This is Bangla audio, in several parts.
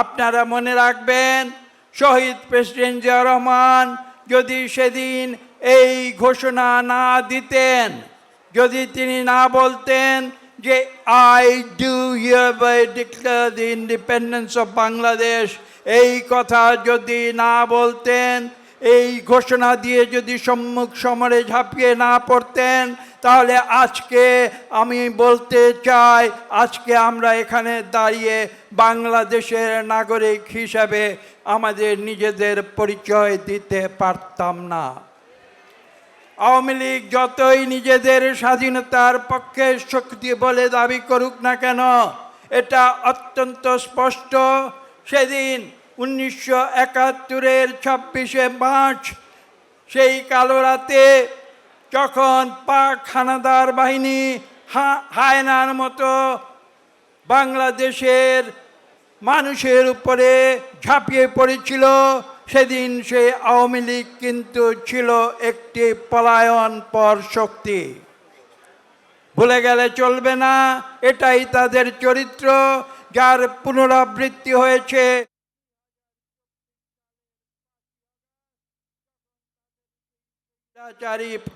আপনারা মনে রাখবেন, শহীদ প্রেসিডেন্ট জিয়া রহমান যদি সেদিন এই ঘোষণা না দিতেন, যদি তিনি না বলতেন যে I do by declare the independence of Bangladesh এই কথা যদি না বলতেন, এই ঘোষণা দিয়ে যদি সম্মুখ সমরে ঝাঁপিয়ে না পড়তেন তাহলে আজকে আমি বলতে চাই, আজকে আমরা এখানে দাঁড়িয়ে বাংলাদেশের নাগরিক হিসাবে আমাদের নিজেদের পরিচয় দিতে পারতাম না। আওয়ামী লীগ যতই নিজেদের স্বাধীনতার পক্ষে শক্তি বলে দাবি করুক না কেন, এটা অত্যন্ত স্পষ্ট। সেদিন উনিশশো একাত্তরের ছাব্বিশে মার্চ, সেই কালো রাতে যখন পাক হানাদার বাহিনী হায়নার মতো বাংলাদেশের মানুষের উপরে ঝাঁপিয়ে পড়েছিল, সেদিন সে আওয়ামী লীগ কিন্তু ছিল একটি পলায়ন পর শক্তি। ভুলে গেলে চলবে না, এটাই তাদের চরিত্র, যার পুনরাবৃত্তি হয়েছে।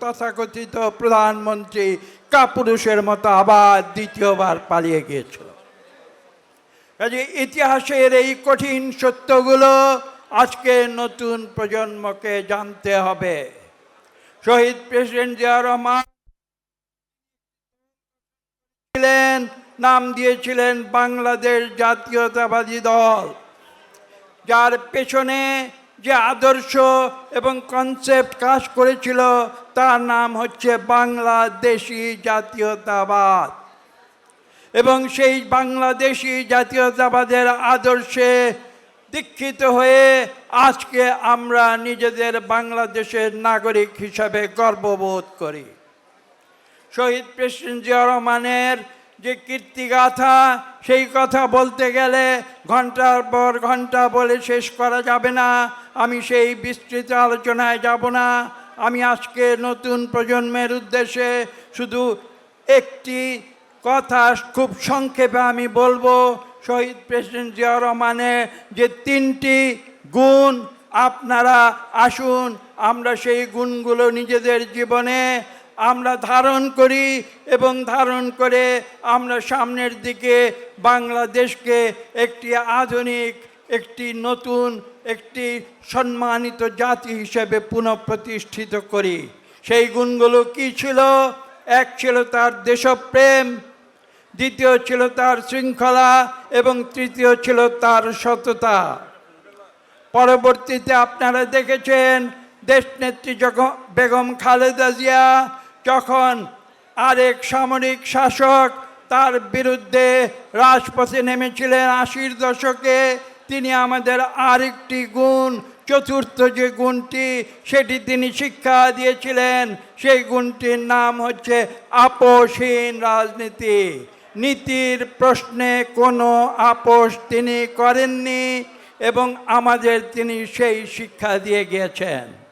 তথাকথিত প্রধানমন্ত্রী কাপুরুষের মতো আবার দ্বিতীয়বার পালিয়ে গিয়েছিল। কাজে ইতিহাসের এই কঠিন সত্যগুলো আজকে নতুন প্রজন্মকে জানতে হবে। শহীদ প্রেসিডেন্ট জিয়া রহমান ছিলেন, নাম দিয়েছিলেন বাংলাদেশ জাতীয়তাবাদী দল। যার পেছনে যে আদর্শ এবং কনসেপ্ট কাজ করেছিল, তার নাম হচ্ছে বাংলাদেশি জাতীয়তাবাদ। এবং সেই বাংলাদেশি জাতীয়তাবাদের আদর্শে দীক্ষিত হয়ে আজকে আমরা নিজেদের বাংলাদেশের নাগরিক হিসাবে গর্ববোধ করি। শহীদ প্রেসিডেন্ট জিয়া রহমানের যে কীর্তিগাথা, সেই কথা বলতে গেলে ঘণ্টার পর ঘণ্টা বলে শেষ করা যাবে না। আমি সেই বিস্তৃত আলোচনায় যাব না। আমি আজকে নতুন প্রজন্মের উদ্দেশ্যে শুধু একটি কথা খুব সংক্ষেপে আমি বলব, শহীদ প্রেসিডেন্ট জিয়া রহমানের যে তিনটি গুণ, আপনারা আসুন, আমরা সেই গুণগুলো নিজেদের জীবনে আমরা ধারণ করি এবং ধারণ করে আমরা সামনের দিকে বাংলাদেশকে একটি আধুনিক, একটি নতুন একটি সম্মানিত জাতি হিসেবে পুনঃপ্রতিষ্ঠিত করি। সেই গুণগুলো কি ছিল? এক ছিল তার দেশপ্রেম, দ্বিতীয় ছিল তার শৃঙ্খলা, এবং তৃতীয় ছিল তার সততা। পরবর্তীতে আপনারা দেখেছেন, দেশনেত্রী যখন বেগম খালেদা জিয়া যখন আরেক সামরিক শাসক তার বিরুদ্ধে রাজপথে নেমেছিলেন আশির দশকে তিনি আমাদের আরেকটি গুণ, চতুর্থ যে গুণটি, সেটি তিনি শিক্ষা দিয়েছিলেন। সেই গুণটির নাম হচ্ছে আপোষহীন রাজনীতি। নীতির প্রশ্নে কোনো আপোষ তিনি করেননি এবং আমাদের তিনি সেই শিক্ষা দিয়ে গিয়েছেন।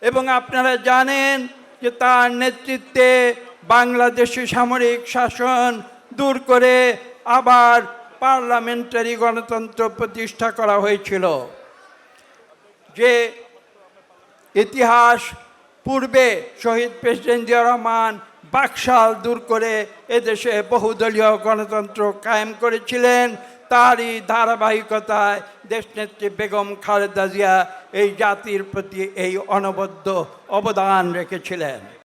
এবং আপনারা জানেন যে তার নেতৃত্বে বাংলাদেশি সামরিক শাসন দূর করে আবার পার্লামেন্টারি গণতন্ত্র প্রতিষ্ঠা করা হয়েছিল, যে ইতিহাস পূর্বে শহীদ প্রেসিডেন্ট জিয়া রহমান বাকশাল দূর করে এদেশে বহুদলীয় গণতন্ত্র কায়েম করেছিলেন, তারই ধারাবাহিকতায় দেশনেত্রী বেগম খালেদা জিয়া এই জাতির প্রতি এই অনবদ্য অবদান রেখেছিলেন।